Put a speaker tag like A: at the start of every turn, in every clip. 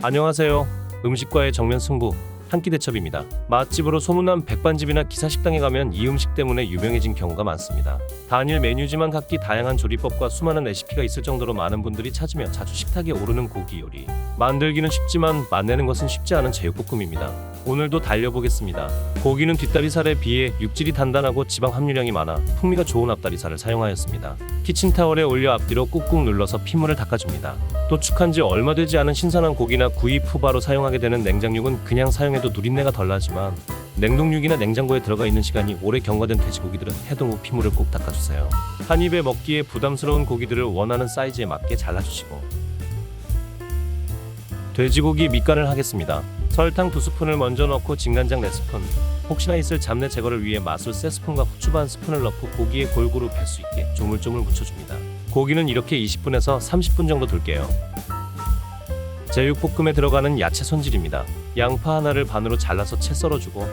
A: 안녕하세요. 음식과의 정면 승부 한 끼 대첩입니다. 맛집으로 소문난 백반집이나 기사식당에 가면 이 음식 때문에 유명해진 경우가 많습니다. 단일 메뉴지만 각기 다양한 조리법과 수많은 레시피가 있을 정도로 많은 분들이 찾으며 자주 식탁에 오르는 고기 요리. 만들기는 쉽지만 맛내는 것은 쉽지 않은 제육볶음입니다. 오늘도 달려보겠습니다. 고기는 뒷다리살에 비해 육질이 단단하고 지방 함유량이 많아 풍미가 좋은 앞다리살을 사용하였습니다. 키친타월에 올려 앞뒤로 꾹꾹 눌러서 핏물을 닦아줍니다. 도축한 지 얼마 되지 않은 신선한 고기나 구이 푸바로 사용하게 되는 냉장육은 그냥 사용해 도 누린내가 덜 나지만 냉동육이나 냉장고에 들어가 있는 시간이 오래 경과된 돼지고기들은 해동 후 피물을 꼭 닦아주세요. 한 입에 먹기에 부담스러운 고기들을 원하는 사이즈에 맞게 잘라주시고 돼지고기 밑간을 하겠습니다. 설탕 두 스푼을 먼저 넣고 진간장 네 스푼 혹시나 있을 잡내 제거를 위해 맛술 세 스푼과 후추 반 스푼을 넣고 고기에 골고루 뵐수 있게 조물조물 묻혀줍니다. 고기는 이렇게 20분에서 30분 정도 둘게요. 제육볶음에 들어가는 야채 손질입니다. 양파 하나를 반으로 잘라서 채 썰어주고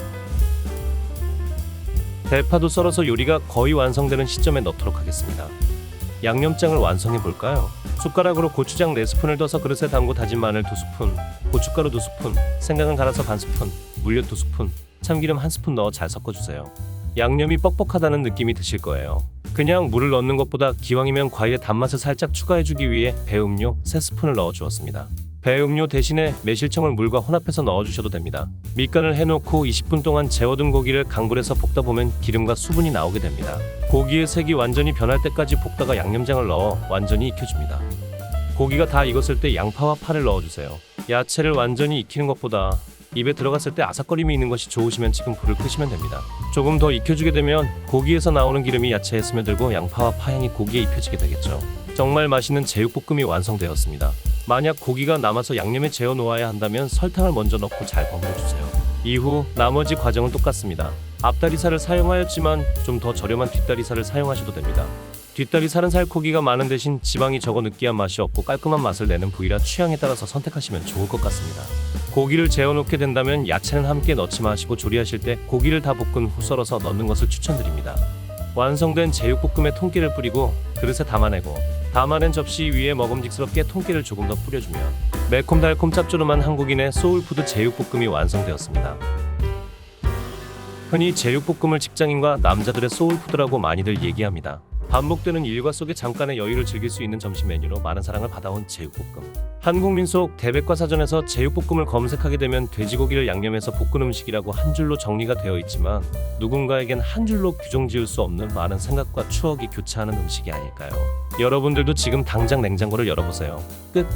A: 대파도 썰어서 요리가 거의 완성되는 시점에 넣도록 하겠습니다. 양념장을 완성해 볼까요? 숟가락으로 고추장 4스푼을 떠서 그릇에 담고 다진 마늘 2스푼, 고춧가루 2스푼, 생강을 갈아서 반 스푼, 물엿 2스푼, 참기름 1스푼 넣어 잘 섞어주세요. 양념이 뻑뻑하다는 느낌이 드실 거예요. 그냥 물을 넣는 것보다 기왕이면 과일의 단맛을 살짝 추가해주기 위해 배음료 3스푼을 넣어 주었습니다. 배음료 대신에 매실청을 물과 혼합해서 넣어주셔도 됩니다. 밑간을 해놓고 20분 동안 재워둔 고기를 강불에서 볶다 보면 기름과 수분이 나오게 됩니다. 고기의 색이 완전히 변할 때까지 볶다가 양념장을 넣어 완전히 익혀줍니다. 고기가 다 익었을 때 양파와 파를 넣어주세요. 야채를 완전히 익히는 것보다 입에 들어갔을 때 아삭거림이 있는 것이 좋으시면 지금 불을 끄시면 됩니다. 조금 더 익혀주게 되면 고기에서 나오는 기름이 야채에 스며들고 양파와 파향이 고기에 입혀지게 되겠죠. 정말 맛있는 제육볶음이 완성되었습니다. 만약 고기가 남아서 양념에 재워 놓아야 한다면 설탕을 먼저 넣고 잘 버무려 주세요. 이후 나머지 과정은 똑같습니다. 앞다리살을 사용하였지만 좀 더 저렴한 뒷다리살을 사용하셔도 됩니다. 뒷다리살은 살코기가 많은 대신 지방이 적어 느끼한 맛이 없고 깔끔한 맛을 내는 부위라 취향에 따라서 선택하시면 좋을 것 같습니다. 고기를 재워 놓게 된다면 야채는 함께 넣지 마시고 조리하실 때 고기를 다 볶은 후 썰어서 넣는 것을 추천드립니다. 완성된 제육볶음에 통깨를 뿌리고 그릇에 담아내고 담아낸 접시 위에 먹음직스럽게 통깨를 조금 더 뿌려주면 매콤달콤 짭조름한 한국인의 소울푸드 제육볶음이 완성되었습니다. 흔히 제육볶음을 직장인과 남자들의 소울푸드라고 많이들 얘기합니다. 반복되는 일과 속에 잠깐의 여유를 즐길 수 있는 점심 메뉴로 많은 사랑을 받아온 제육볶음. 한국 민 속 대백과 사전에서 제육볶음을 검색하게 되면 돼지고기를 양념해서 볶은 음식이라고 한 줄로 정리가 되어 있지만 누군가에겐 한 줄로 규정 지을 수 없는 많은 생각과 추억이 교차하는 음식이 아닐까요? 여러분들도 지금 당장 냉장고를 열어보세요. 끝.